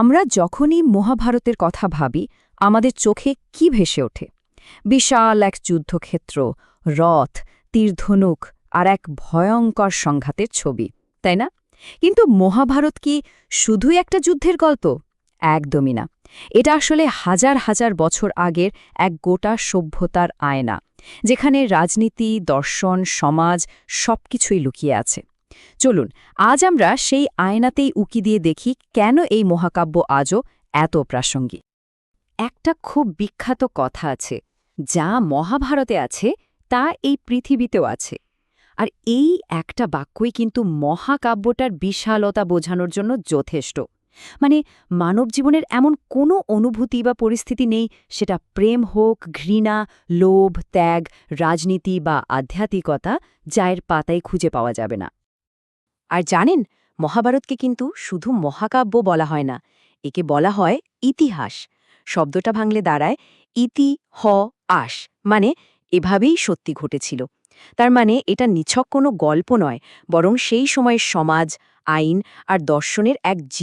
আমরা যখনই মহাভারতের কথা ভাবি, আমাদের চোখে কি ভেসে ওঠে? বিশাল এক যুদ্ধক্ষেত্র, রথ, তীরধনুক আর এক ভয়ঙ্কর সংঘাতের ছবি, তাই না? কিন্তু মহাভারত কি শুধুই একটা যুদ্ধের গল্প? একদমই না। এটা আসলে হাজার হাজার বছর আগের এক গোটা সভ্যতার আয়না, যেখানে রাজনীতি, দর্শন, সমাজ সবকিছুই লুকিয়ে আছে। চলুন, আজ আমরা সেই আয়নাতেই উকি দিয়ে দেখি কেন এই মহাকাব্য আজও এত প্রাসঙ্গিক। একটা খুব বিখ্যাত কথা আছে, যা মহাভারতে আছে, তা এই পৃথিবীতেও আছে। আর এই একটা বাক্যই কিন্তু মহাকাব্যটার বিশালতা বোঝানোর জন্য যথেষ্ট। মানে মানব জীবনের এমন কোনো অনুভূতি বা পরিস্থিতি নেই, সেটা প্রেম হোক, ঘৃণা, লোভ, ত্যাগ, রাজনীতি বা আধ্যাত্মিকতা যায়ের পাতায় খুঁজে পাওয়া যাবে না। আর জানেন, মহাভারতকে কিন্তু শুধু মহাকাব্য বলা হয় না, একে বলা হয় ইতিহাস। শব্দটা ভাঙলে দাঁড়ায় ইতি, হ, আস মানে এভাবেই সত্যি ঘটেছিল। তার মানে এটা নিছক কোনো গল্প নয়, বরং সেই সময়ের সমাজ, আইন আর দর্শনের এক জীব